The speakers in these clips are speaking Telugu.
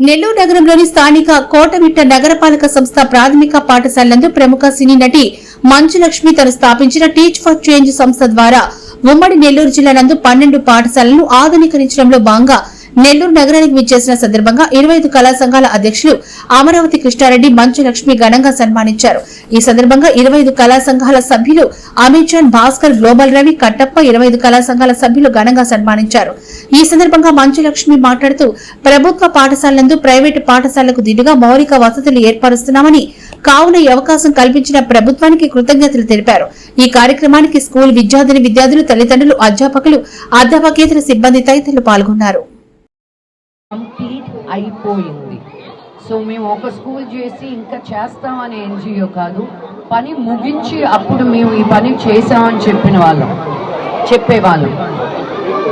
నెల్లూరు నగరంలోని స్థానిక కోటమిట్ట నగరపాలక సంస్థ ప్రాథమిక పాఠశాలందు ప్రముఖ సినీ నటి మంచులక్ష్మి తను స్థాపించిన టీచ్ ఫర్ చేంజ్ సంస్థ ద్వారా ఉమ్మడి నెల్లూరు జిల్లా నందు పన్నెండు పాఠశాలలను ఆధునీకరించడంలో భాగంగా నెల్లూరు నగరానికి విచ్చేసిన సందర్భంగా ఇరవై ఐదు కళా సంఘాల అధ్యక్షులు అమరావతి కృష్ణారెడ్డి మంచు లక్ష్మి ఘనంగా సన్మానించారు. ఈ సందర్భంగా ఇరవై ఐదు కళా సంఘాల సభ్యులు అమీర్జాన్ భాస్కర్ గ్లోబల్ రవి కట్టప్ప ఇరవై ఐదు కళా సంఘాల సభ్యులు ఘనంగా సన్మానించారు. ఈ సందర్భంగా మంచు లక్ష్మి మాట్లాడుతూ ప్రభుత్వ పాఠశాలలందు ప్రైవేటు పాఠశాలకు దిగుగా మౌలిక వసతులు ఏర్పరుస్తున్నామని కావున ఈ అవకాశం కల్పించిన ప్రభుత్వానికి కృతజ్ఞతలు తెలిపారు. ఈ కార్యక్రమానికి స్కూల్ విద్యార్థిని విద్యార్థులు తల్లిదండ్రులు అధ్యాపకులు అధ్యాపకేతర సిబ్బంది తదితరులు పాల్గొన్నారు. కంప్లీట్ అయిపోయింది. సో మేము ఒక స్కూల్ చేసి ఇంకా చేస్తామనే ఎన్జిఓ కాదు పని ముగించి అప్పుడు మేము ఈ పని చేసామని చెప్పిన వాళ్ళం. చెప్పేవాళ్ళం.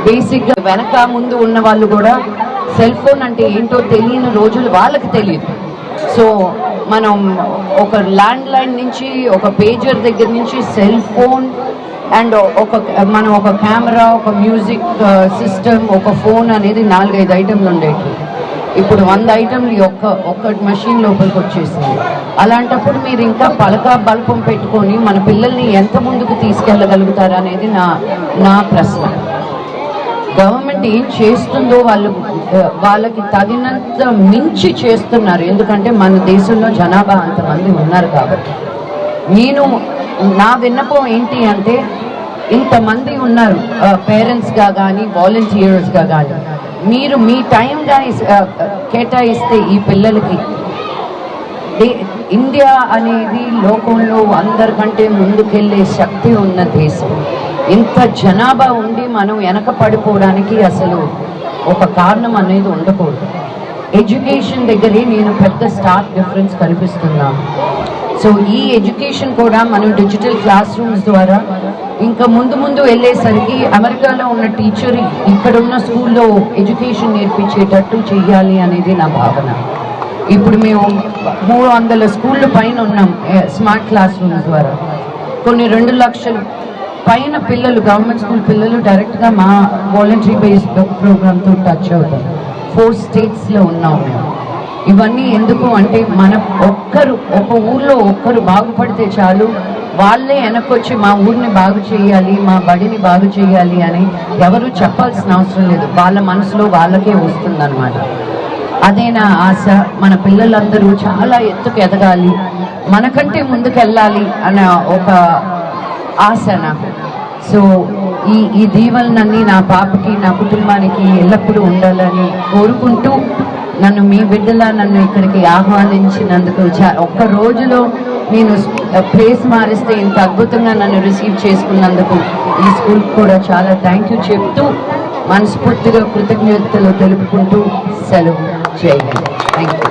బేసిక్గా వెనక ముందు ఉన్న వాళ్ళు కూడా సెల్ ఫోన్ అంటే ఏంటో తెలియని రోజులు వాళ్ళకి తెలియదు. సో మనం ఒక ల్యాండ్ లైన్ నుంచి ఒక పేజర్ దగ్గర నుంచి సెల్ ఫోన్ అండ్ ఒక మనం ఒక కెమెరా ఒక మ్యూజిక్ సిస్టమ్ ఒక ఫోన్ అనేది నాలుగైదు ఐటెంలు ఉండేవి ఇప్పుడు వంద ఐటెంలు ఒక్క ఒక్క మెషిన్ లోపలికి వచ్చేసింది. అలాంటప్పుడు మీరు ఇంకా పలక బల్పం పెట్టుకొని మన పిల్లల్ని ఎంత ముందుకు తీసుకెళ్ళగలుగుతారు అనేది నా నా ప్రశ్న. గవర్నమెంట్ ఏం చేస్తుందో వాళ్ళు వాళ్ళకి తగినంత మించి చేస్తున్నారు. ఎందుకంటే మన దేశంలో జనాభా అంతమంది ఉన్నారు కాబట్టి. నేను నా విన్నపం ఏంటి అంటే ఇంతమంది ఉన్నారు పేరెంట్స్గా కానీ వాలంటీర్స్గా కానీ మీరు మీ టైంగా కేటాయిస్తే ఈ పిల్లలకి. ఇండియా అనేది లోకంలో అందరికంటే ముందుకెళ్ళే శక్తి ఉన్న దేశం. ఇంత జనాభా ఉండి మనం వెనక పడిపోవడానికి అసలు ఒక కారణం అనేది ఉండకూడదు. ఎడ్యుకేషన్ దగ్గరే నేను పెద్ద స్టార్ డిఫరెన్స్ కల్పిస్తున్నాను సో ఈ ఎడ్యుకేషన్ కూడా మనం డిజిటల్ క్లాస్ రూమ్స్ ద్వారా ఇంకా ముందు ముందు వెళ్ళేసరికి అమెరికాలో ఉన్న టీచర్ ఇక్కడ ఉన్న స్కూల్లో ఎడ్యుకేషన్ నేర్పించేటట్టు చెయ్యాలి అనేది నా భావన. ఇప్పుడు మేము మూడు వందల స్కూళ్ళ పైన ఉన్నాం స్మార్ట్ క్లాస్ రూమ్స్ ద్వారా. కొన్ని రెండు లక్షలు పైన పిల్లలు గవర్నమెంట్ స్కూల్ పిల్లలు డైరెక్ట్గా మా వాలంటరీ బేస్డ్ ప్రోగ్రామ్తో టచ్ అవుతారు. ఫోర్ స్టేట్స్లో ఉన్నాం మేము. ఇవన్నీ ఎందుకు అంటే మన ఒక్కరు ఒక ఊర్లో ఒక్కరు బాగుపడితే చాలు. వాళ్ళే వెనకొచ్చి మా ఊరిని బాగు చేయాలి మా బడిని బాగు చేయాలి అని ఎవరు చెప్పాల్సిన అవసరం లేదు. వాళ్ళ మనసులో వాళ్ళకే వస్తుందన్నమాట. అదే నా ఆశ. మన పిల్లలందరూ చాలా ఎత్తుకు ఎదగాలి. మనకంటే ముందుకెళ్ళాలి అన్న ఒక ఆశ నాకు. సో ఈ ఈ దీవెనలన్నీ నా పాపకి నా కుటుంబానికి ఎల్లప్పుడూ ఉండాలని కోరుకుంటూ నన్ను మీ బిడ్డలా నన్ను ఇక్కడికి ఆహ్వానించినందుకు చా- ఒక్క రోజులో నేను ప్లేస్ మారిస్తే ఇంత అద్భుతంగా నన్ను రిసీవ్ చేసుకున్నందుకు ఈ స్కూల్ కూడా చాలా థ్యాంక్ యూ చెప్తూ మనస్ఫూర్తిగా కృతజ్ఞతలు తెలుపుకుంటూ సెలవు. చేయండి థ్యాంక్ యూ.